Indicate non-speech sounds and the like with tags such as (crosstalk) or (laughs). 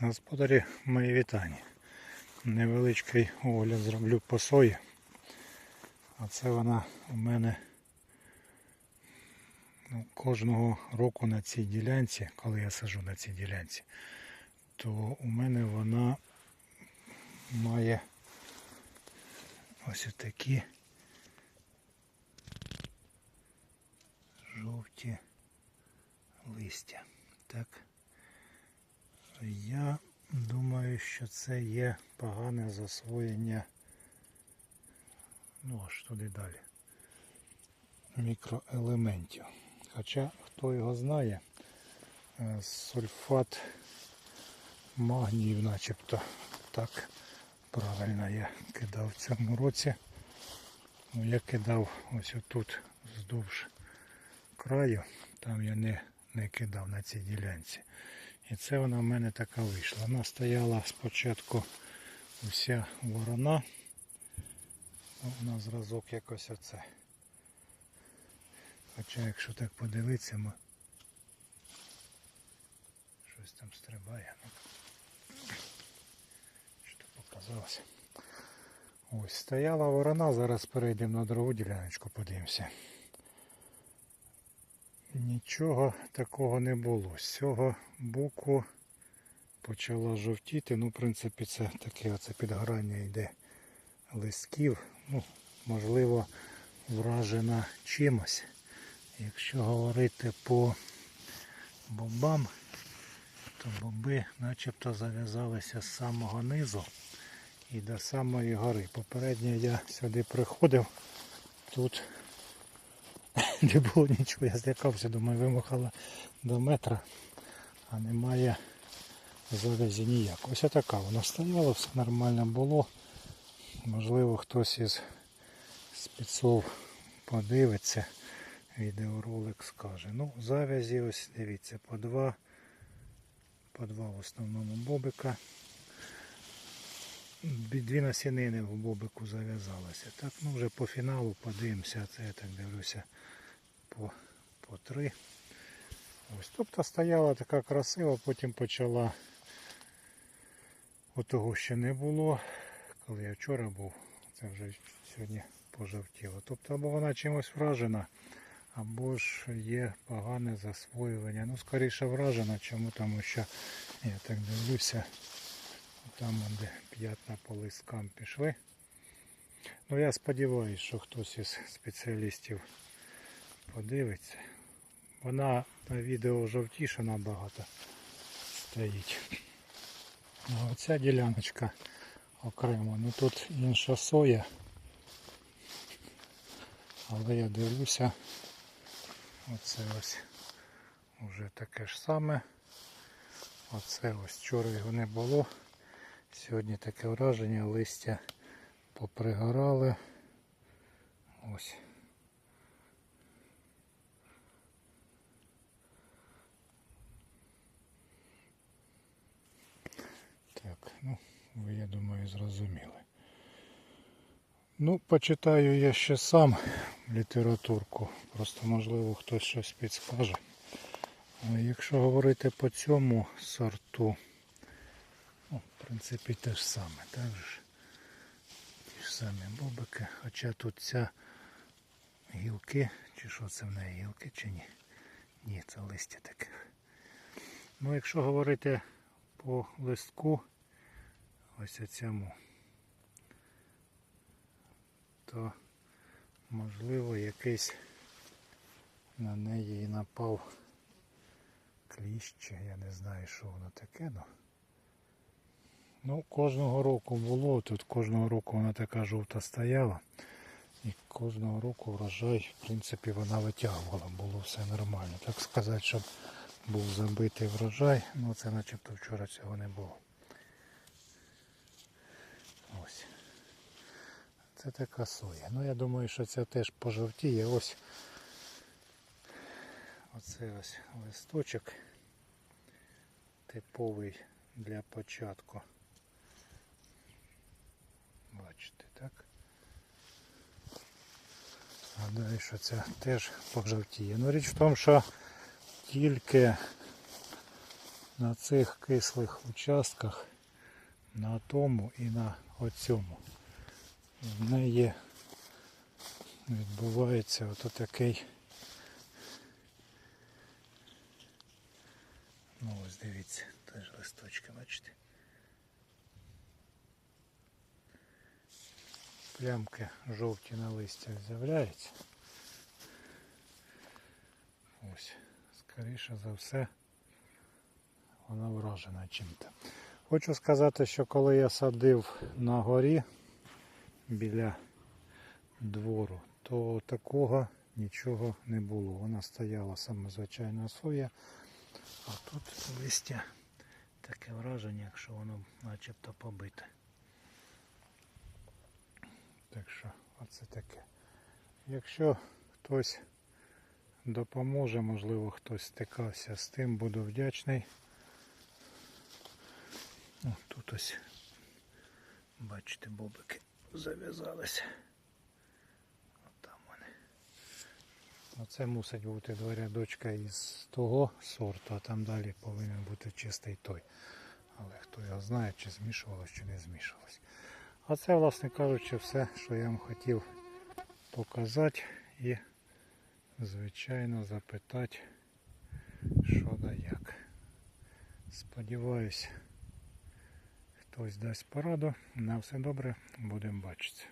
Господарі, мої вітання. Невеличкий огляд зроблю по сої. А це вона у мене ну, кожного року на цій ділянці, коли я сажу на цій ділянці, то у мене вона має ось такі жовті листя. Так. Я думаю, що це є погане засвоєння. Ну аж туди далі. Мікроелементів. Хоча, хто його знає, е, сульфат магнію начебто так правильно я кидав в цьому році. Ну, я кидав ось отут вздовж краю, там я не, не кидав на цій ділянці. І це вона в мене така вийшла. Вона стояла спочатку вся ворона. Ну, на зразок якось оце. Хоча якщо так подивитися, ми... щось там стрибає. Ну, що показалося. Ось стояла ворона, зараз перейдемо на другу діляночку, подивимося. Нічого такого не було. З цього боку почала жовтіти. Ну, в принципі, це таке оце підгорання йде листків. Ну, можливо, вражена чимось. Якщо говорити по бобам, то боби начебто зав'язалися з самого низу і до самої гори. Попередньо я сюди приходив, тут (laughs) не було нічого, я злякався, думаю, вимахала до метра, а немає завязі ніяк. Ось така вона стояла, все нормально було. Можливо, хтось із спецов подивиться, відеоролик скаже. Ну, завязі ось дивіться, по два, по два в основному бобика. Дві насінини в бобику зав'язалися. Так, ну вже по фіналу подивимося, це я так дивлюся по, по три. Ось, тобто стояла така красива, потім почала отого ще не було. Коли я вчора був, це вже сьогодні пожовтіло. Тобто або вона чимось вражена, або ж є погане засвоювання. Ну, скоріше вражена, чому тому що я так дивлюся. Там де п'ятна по листкам пішли. Ну я сподіваюся, що хтось із спеціалістів подивиться. Вона на відео жовтіша набагато стоїть. А оця діляночка окремо. Ну тут інша соя. Але я дивлюся. Оце ось вже таке ж саме. Оце ось вчора його не було. Сьогодні таке враження, листя попригорали. Ось. Так, ну, ви, я думаю, зрозуміли. Ну, почитаю я ще сам літературку. Просто можливо хтось щось підскаже. Якщо говорити по цьому сорту, принципі, те ж саме, так же. Ті ж самі бобики. Хоча тут ця гілки, чи що це в неї гілки, чи ні? Ні, це листя таке. Ну, якщо говорити по листку, ось цьому, то можливо якийсь на неї і напав кліщ, я не знаю, що воно таке, ну. Ну, кожного року було, тут кожного року вона така жовта стояла. І кожного року врожай, в принципі, вона витягувала, було все нормально. Так сказати, щоб був забитий врожай, ну це начебто вчора цього не було. Ось. Це така соя. Ну я думаю, що це теж пожовтіє. Ось оце ось листочок типовий для початку. Бачите, так? Гадаю, що це теж пожовтіє. Ну річ в тому, що тільки на цих кислих участках, на тому і на оцьому, в неї відбувається ото такий. Ну ось дивіться, теж листочки, бачите. Плямки жовті на листях з'являються. Ось, скоріше за все, вона вражена чим-то. Хочу сказати, що коли я садив на горі біля двору, то такого нічого не було. Вона стояла саме звичайна соя, а тут листя таке враження, якщо воно начебто побите. Так що, оце таке. Якщо хтось допоможе, можливо, хтось стикався з тим, буду вдячний. О, тут ось, бачите, бобики зав'язалися. Оце мусить бути два рядочка із того сорту, а там далі повинен бути чистий той. Але хто його знає, чи змішувалось, чи не змішувалось. А це, власне кажучи, все, що я вам хотів показати і, звичайно, запитати, що да як. Сподіваюсь, хтось дасть пораду. На все добре, будемо бачитися.